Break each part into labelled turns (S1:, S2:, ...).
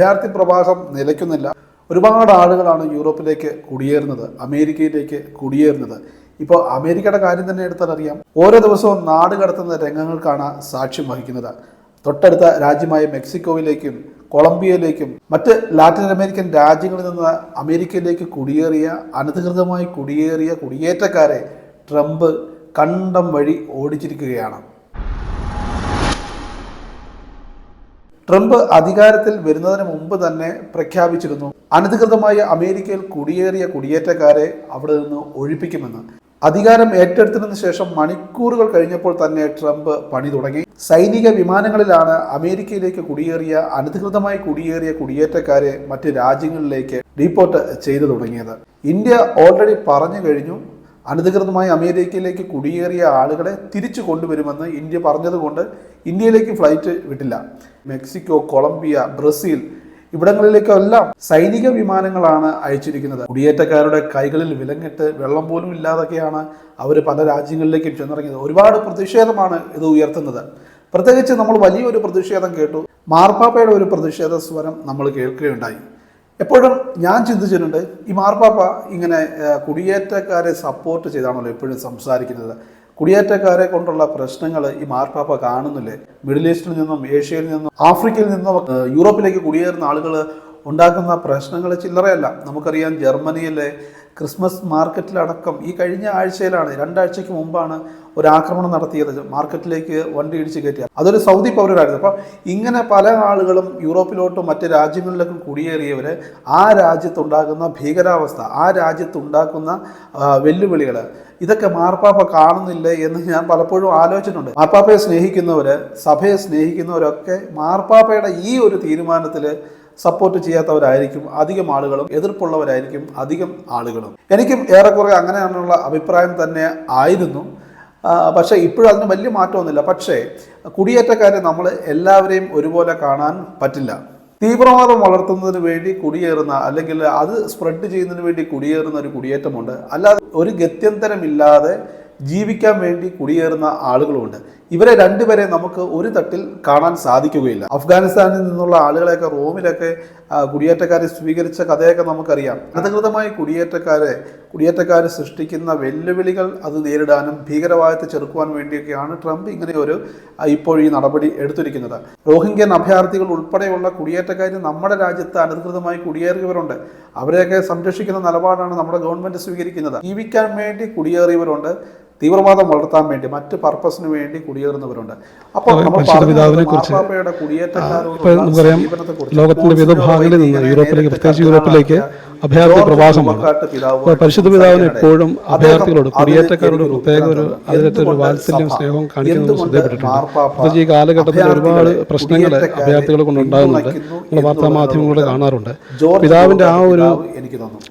S1: അഭയാർത്ഥി പ്രവാഹം നിലയ്ക്കുന്നില്ല. ഒരുപാട് ആളുകളാണ് യൂറോപ്പിലേക്ക് കുടിയേറുന്നത് അമേരിക്കയിലേക്ക് കുടിയേറുന്നത്. ഇപ്പോൾ അമേരിക്കയുടെ കാര്യം തന്നെ എടുത്താൽ അറിയാം. ഓരോ ദിവസവും നാട് കടത്തുന്ന രംഗങ്ങൾക്കാണ് സാക്ഷ്യം വഹിക്കുന്നത്. തൊട്ടടുത്ത രാജ്യമായ മെക്സിക്കോയിലേക്കും കൊളംബിയയിലേക്കും മറ്റ് ലാറ്റിൻ അമേരിക്കൻ രാജ്യങ്ങളിൽ നിന്ന് അമേരിക്കയിലേക്ക് കുടിയേറിയ അനധികൃതമായി കുടിയേറിയ കുടിയേറ്റക്കാരെ ട്രംപ് കണ്ടം വഴി ഓടിച്ചിരിക്കുകയാണ്. ട്രംപ് അധികാരത്തിൽ വരുന്നതിന് മുമ്പ് തന്നെ പ്രഖ്യാപിച്ചിരുന്നു. അനധികൃതമായി അമേരിക്കയിൽ കുടിയേറിയ കുടിയേറ്റക്കാരെ അവിടെ നിന്ന് ഒഴിപ്പിക്കുമെന്ന്. അധികാരം ഏറ്റെടുത്തതിനു ശേഷം മണിക്കൂറുകൾ കഴിഞ്ഞപ്പോൾ തന്നെ ട്രംപ് പണി തുടങ്ങി. സൈനിക വിമാനങ്ങളിലാണ് അമേരിക്കയിലേക്ക് കുടിയേറിയ അനധികൃതമായി കുടിയേറിയ കുടിയേറ്റക്കാരെ മറ്റ് രാജ്യങ്ങളിലേക്ക് ഡീപ്പോർട്ട് ചെയ്തു തുടങ്ങിയത്. ഇന്ത്യ ഓൾറെഡി പറഞ്ഞു കഴിഞ്ഞു അനധികൃതമായി അമേരിക്കയിലേക്ക് കുടിയേറിയ ആളുകളെ തിരിച്ചു കൊണ്ടുവരുമെന്ന് ഇന്ത്യ പറഞ്ഞതുകൊണ്ട് ഇന്ത്യയിലേക്ക് ഫ്ലൈറ്റ് വിട്ടില്ല. മെക്സിക്കോ കൊളംബിയ ബ്രസീൽ ഇവിടങ്ങളിലേക്കെല്ലാം സൈനിക വിമാനങ്ങളാണ് അയച്ചിരിക്കുന്നത്. കുടിയേറ്റക്കാരുടെ കൈകളിൽ വിലങ്ങിട്ട് വെള്ളം പോലും ഇല്ലാതൊക്കെയാണ് അവർ പല രാജ്യങ്ങളിലേക്കും ചെന്നിറങ്ങിയത്. ഒരുപാട് പ്രതിഷേധമാണ് ഇത് ഉയർത്തുന്നത്. പ്രത്യേകിച്ച് നമ്മൾ വലിയൊരു പ്രതിഷേധം കേട്ടു. മാർപ്പാപ്പയുടെ ഒരു പ്രതിഷേധ സ്വരം നമ്മൾ കേൾക്കുകയുണ്ടായി. എപ്പോഴും ഞാൻ ചിന്തിച്ചിട്ടുണ്ട് ഈ മാർപ്പാപ്പ ഇങ്ങനെ കുടിയേറ്റക്കാരെ സപ്പോർട്ട് ചെയ്താണല്ലോ എപ്പോഴും സംസാരിക്കുന്നത്. കുടിയേറ്റക്കാരെ കൊണ്ടുള്ള പ്രശ്നങ്ങൾ ഈ മാർപ്പാപ്പ കാണുന്നില്ലേ? മിഡിൽ ഈസ്റ്റിൽ നിന്നും ഏഷ്യയിൽ നിന്നും ആഫ്രിക്കയിൽ നിന്നും യൂറോപ്പിലേക്ക് കുടിയേറുന്ന ആളുകൾ ഉണ്ടാക്കുന്ന പ്രശ്നങ്ങൾ ചില്ലറയല്ല. നമുക്കറിയാം ജർമ്മനിയിലെ ക്രിസ്മസ് മാർക്കറ്റിലടക്കം ഈ കഴിഞ്ഞ ആഴ്ചയിലാണ് രണ്ടാഴ്ചയ്ക്ക് മുമ്പാണ് ഒരു ആക്രമണം നടത്തിയത്. മാർക്കറ്റിലേക്ക് വണ്ടി ഇടിച്ച് കയറ്റിയ അതൊരു സൗദി പൗരരായിരുന്നു അപ്പം ഇങ്ങനെ പല ആളുകളും യൂറോപ്പിലോട്ടും മറ്റ് രാജ്യങ്ങളിലേക്കും കുടിയേറിയവർ ആ രാജ്യത്തുണ്ടാകുന്ന ഭീകരാവസ്ഥ ആ രാജ്യത്തുണ്ടാക്കുന്ന വെല്ലുവിളികൾ ഇതൊക്കെ മാർപ്പാപ്പ കാണുന്നില്ല എന്ന് ഞാൻ പലപ്പോഴും ആലോചിച്ചിട്ടുണ്ട്. മാർപ്പാപ്പയെ സ്നേഹിക്കുന്നവർ സഭയെ സ്നേഹിക്കുന്നവരൊക്കെ മാർപ്പാപ്പയുടെ ഈ ഒരു തീരുമാനത്തിൽ സപ്പോർട്ട് ചെയ്യാത്തവരായിരിക്കും അധികം ആളുകളും എതിർപ്പുള്ളവരായിരിക്കും അധികം ആളുകളും. എനിക്കും ഏറെക്കുറെ അങ്ങനെയാണുള്ള അഭിപ്രായം തന്നെ ആയിരുന്നു. പക്ഷേ ഇപ്പോഴും അതിന് വലിയ മാറ്റമൊന്നുമില്ല. പക്ഷേ കുടിയേറ്റക്കാരെ നമ്മൾ എല്ലാവരെയും ഒരുപോലെ കാണാൻ പറ്റില്ല. തീവ്രവാദം വളർത്തുന്നതിന് വേണ്ടി കുടിയേറുന്ന അല്ലെങ്കിൽ അത് സ്പ്രെഡ് ചെയ്യുന്നതിന് വേണ്ടി കുടിയേറുന്ന ഒരു കുടിയേറ്റമുണ്ട്. അല്ലാതെ ഒരു ഗത്യന്തരമില്ലാതെ ജീവിക്കാൻ വേണ്ടി കുടിയേറുന്ന ആളുകളുമുണ്ട്. ഇവരെ രണ്ടുപേരെ നമുക്ക് ഒരു തട്ടിൽ കാണാൻ സാധിക്കുകയില്ല. അഫ്ഗാനിസ്ഥാനിൽ നിന്നുള്ള ആളുകളെയൊക്കെ റോമിലൊക്കെ കുടിയേറ്റക്കാരെ സ്വീകരിച്ച കഥയൊക്കെ നമുക്കറിയാം. അനധികൃതമായി കുടിയേറ്റക്കാരെ കുടിയേറ്റക്കാർ സൃഷ്ടിക്കുന്ന വെല്ലുവിളികൾ അത് നേരിടാനും ഭീകരവാദത്തെ ചെറുക്കുവാൻ വേണ്ടിയൊക്കെയാണ് ട്രംപ് ഇങ്ങനെ ഒരു ഇപ്പോൾ ഈ നടപടി എടുത്തിരിക്കുന്നത്. റോഹിംഗ്യൻ അഭയാർത്ഥികൾ ഉൾപ്പെടെയുള്ള കുടിയേറ്റക്കാർ നമ്മുടെ രാജ്യത്ത് അനധികൃതമായി കുടിയേറിയവരുണ്ട്. അവരെയൊക്കെ സംരക്ഷിക്കുന്ന നിലപാടാണ് നമ്മുടെ ഗവൺമെന്റ് സ്വീകരിക്കുന്നത്. ജീവിക്കാൻ വേണ്ടി കുടിയേറിയവരുണ്ട്. തീവ്രവാദം വളർത്താൻ വേണ്ടി മറ്റ് പർപ്പസിന് വേണ്ടി കുടിയേറുന്നവരുണ്ട്. അപ്പോൾ
S2: നമുക്കറിയാം ലോകത്തിന്റെ വിവിധ ഭാഗങ്ങളിൽ നിന്ന് യൂറോപ്പിലേക്ക് പ്രത്യേകിച്ച് യൂറോപ്പിലേക്ക് അഭയാർത്ഥി പ്രവാഹമാണ്. പരിശുദ്ധ പിതാവിന് എപ്പോഴും അഭയാർത്ഥികളോട് കുടിയേറ്റക്കാരോട് പ്രത്യേക ഒരു അതിനകത്തൊരു വാത്സല്യം സ്നേഹവും കാണിക്കുന്നത് ശ്രദ്ധപ്പെട്ടിട്ടുണ്ട് പ്രത്യേകിച്ച് ഈ കാലഘട്ടത്തിൽ ഒരുപാട് പ്രശ്നങ്ങൾ അഭയാർത്ഥികളെ കൊണ്ടുണ്ടാകുന്നുണ്ട് നമ്മൾ വാർത്താ മാധ്യമങ്ങളിലൂടെ കാണാറുണ്ട്. പിതാവിന്റെ ആ ഒരു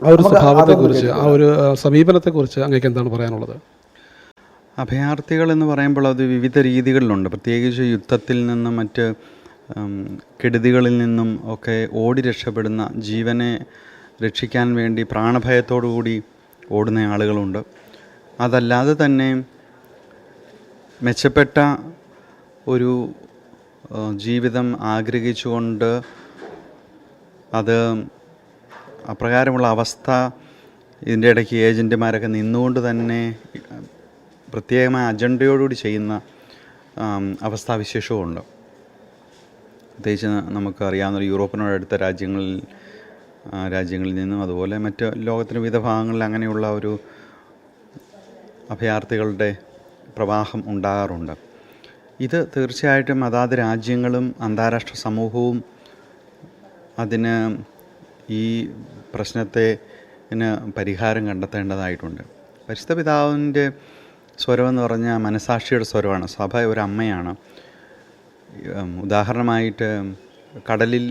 S2: ആ ഒരു സ്വഭാവത്തെക്കുറിച്ച് ആ ഒരു സമീപനത്തെക്കുറിച്ച് അങ്ങേക്ക് എന്താണ് പറയാനുള്ളത്?
S3: അഭയാർത്ഥികൾ എന്ന് പറയുമ്പോൾ അത് വിവിധ രീതികളിലുണ്ട്. പ്രത്യേകിച്ച് യുദ്ധത്തിൽ നിന്നും മറ്റ് കെടുതികളിൽ നിന്നും ഒക്കെ ഓടി രക്ഷപ്പെടുന്ന ജീവനെ രക്ഷിക്കാൻ വേണ്ടി പ്രാണഭയത്തോടു കൂടി ഓടുന്ന ആളുകളുണ്ട്. അതല്ലാതെ തന്നെ മെച്ചപ്പെട്ട ഒരു ജീവിതം ആഗ്രഹിച്ചുകൊണ്ട് അത് അപ്രകാരമുള്ള അവസ്ഥ ഇതിന്റെ ഇടയ്ക്ക് ഏജന്റുമാരൊക്കെ നിന്നുകൊണ്ട് തന്നെ പ്രത്യേകമായ അജണ്ടയോടുകൂടി ചെയ്യുന്ന അവസ്ഥാവിശേഷവും അവസ്ഥാവിശേഷവുമുണ്ട്. പ്രത്യേകിച്ച് നമുക്ക് അറിയാവുന്ന യൂറോപ്പിനോട് അടുത്ത രാജ്യങ്ങളിൽ രാജ്യങ്ങളിൽ നിന്നും അതുപോലെ മറ്റ് ലോകത്തിന്റെ വിവിധ ഭാഗങ്ങളിൽ അങ്ങനെയുള്ള ഒരു അഭയാർത്ഥികളുടെ പ്രവാഹം ഉണ്ടാകാറുണ്ട്. ഇത് തീർച്ചയായിട്ടും അതാത് രാജ്യങ്ങളും അന്താരാഷ്ട്ര സമൂഹവും അതിന് ഈ പ്രശ്നത്തെ പരിഹാരം കണ്ടെത്തേണ്ടതായിട്ടുണ്ട്. പരിശുദ്ധ പിതാവിന്റെ സ്വരമെന്ന് പറഞ്ഞാൽ മനസാക്ഷിയുടെ സ്വരമാണ്. സഭ ഒരു അമ്മയാണ്. ഉദാഹരണമായിട്ട് കടലിൽ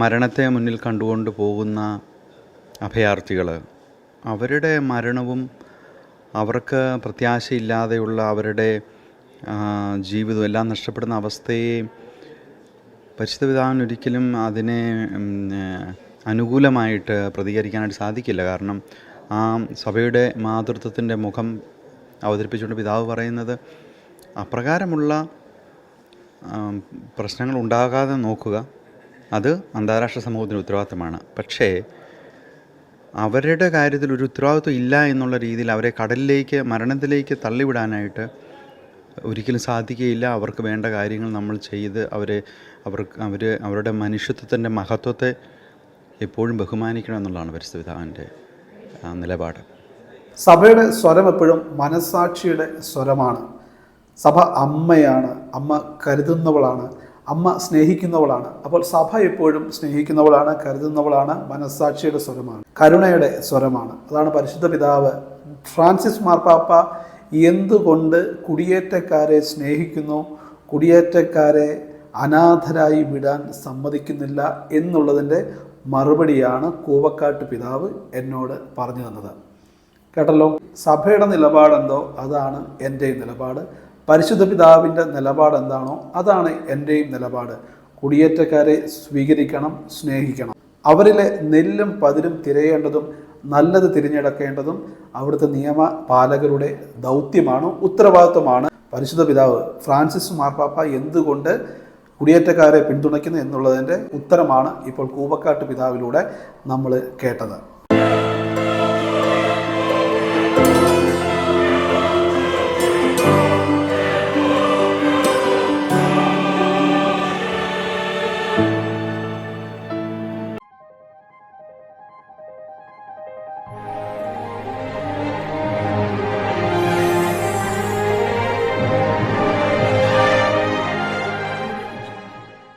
S3: മരണത്തെ മുന്നിൽ കണ്ടുകൊണ്ട് പോകുന്ന അഭയാർത്ഥികൾ. അവരുടെ മരണവും അവർക്ക് പ്രത്യാശയില്ലാതെയുള്ള അവരുടെ ജീവിതം എല്ലാം നഷ്ടപ്പെടുന്ന അവസ്ഥയെ പരിശുദ്ധ ഒരിക്കലും അതിനെ അനുകൂലമായിട്ട് പ്രതികരിക്കാനായിട്ട് സാധിക്കില്ല. കാരണം ആ സഭയുടെ മാതൃത്വത്തിന്റെ മുഖം അവതരിപ്പിച്ചുകൊണ്ട് പിതാവ് പറയുന്നത് അപ്രകാരമുള്ള പ്രശ്നങ്ങൾ ഉണ്ടാകാതെ നോക്കുക അത് അന്താരാഷ്ട്ര സമൂഹത്തിന് ഉത്തരവാദിത്തമാണ്. പക്ഷേ അവരുടെ കാര്യത്തിൽ ഒരു ഉത്തരവാദിത്വം ഇല്ല എന്നുള്ള രീതിയിൽ അവരെ കടലിലേക്ക് മരണത്തിലേക്ക് തള്ളിവിടാനായിട്ട് ഒരിക്കലും സാധിക്കുകയില്ല. അവർക്ക് വേണ്ട കാര്യങ്ങൾ നമ്മൾ ചെയ്ത് അവരെ അവർക്ക് അവർ അവരുടെ മനുഷ്യത്വത്തിന്റെ മഹത്വത്തെ എപ്പോഴും ബഹുമാനിക്കണം എന്നുള്ളതാണ് പരിസ്ഥിതിതാവിന്റെ നിലപാട്.
S1: സഭയുടെ സ്വരം എപ്പോഴും മനസാക്ഷിയുടെ സ്വരമാണ്. സഭ അമ്മയാണ് അമ്മ കരുതുന്നവളാണ് അമ്മ സ്നേഹിക്കുന്നവളാണ്. അപ്പോൾ സഭ എപ്പോഴും സ്നേഹിക്കുന്നവളാണ് കരുതുന്നവളാണ് മനസാക്ഷിയുടെ സ്വരമാണ് കരുണയുടെ സ്വരമാണ്. അതാണ് പരിശുദ്ധ പിതാവ് ഫ്രാൻസിസ് മാർപ്പാപ്പ എന്തുകൊണ്ട് കുടിയേറ്റക്കാരെ സ്നേഹിക്കുന്നു കുടിയേറ്റക്കാരെ അനാഥരായി വിടാൻ സമ്മതിക്കുന്നില്ല എന്നുള്ളതിന്റെ മറുപടിയാണ് കൂവക്കാട്ട് പിതാവ് എന്നോട് പറഞ്ഞു തന്നത്. കേട്ടല്ലോ? സഭയുടെ നിലപാടെന്തോ അതാണ് എന്റെയും നിലപാട്. പരിശുദ്ധ പിതാവിന്റെ നിലപാട് എന്താണോ അതാണ് എന്റെയും നിലപാട്. കുടിയേറ്റക്കാരെ സ്വീകരിക്കണം സ്നേഹിക്കണം. അവരിലെ നെല്ലും പതിരും തിരയേണ്ടതും നല്ലത് തിരഞ്ഞെടുക്കേണ്ടതും അവിടുത്തെ നിയമ പാലകരുടെ ദൗത്യമാണ് ഉത്തരവാദിത്വമാണ് പരിശുദ്ധ പിതാവ്. ഫ്രാൻസിസ് മാർപ്പാപ്പ എന്തുകൊണ്ട് കുടിയേറ്റക്കാരെ പിന്തുണയ്ക്കുന്നു എന്നുള്ളതിന്റെ ഉത്തരമാണ് ഇപ്പോൾ കൂവക്കാട്ട് പിതാവിലൂടെ നമ്മൾ കേട്ടത്.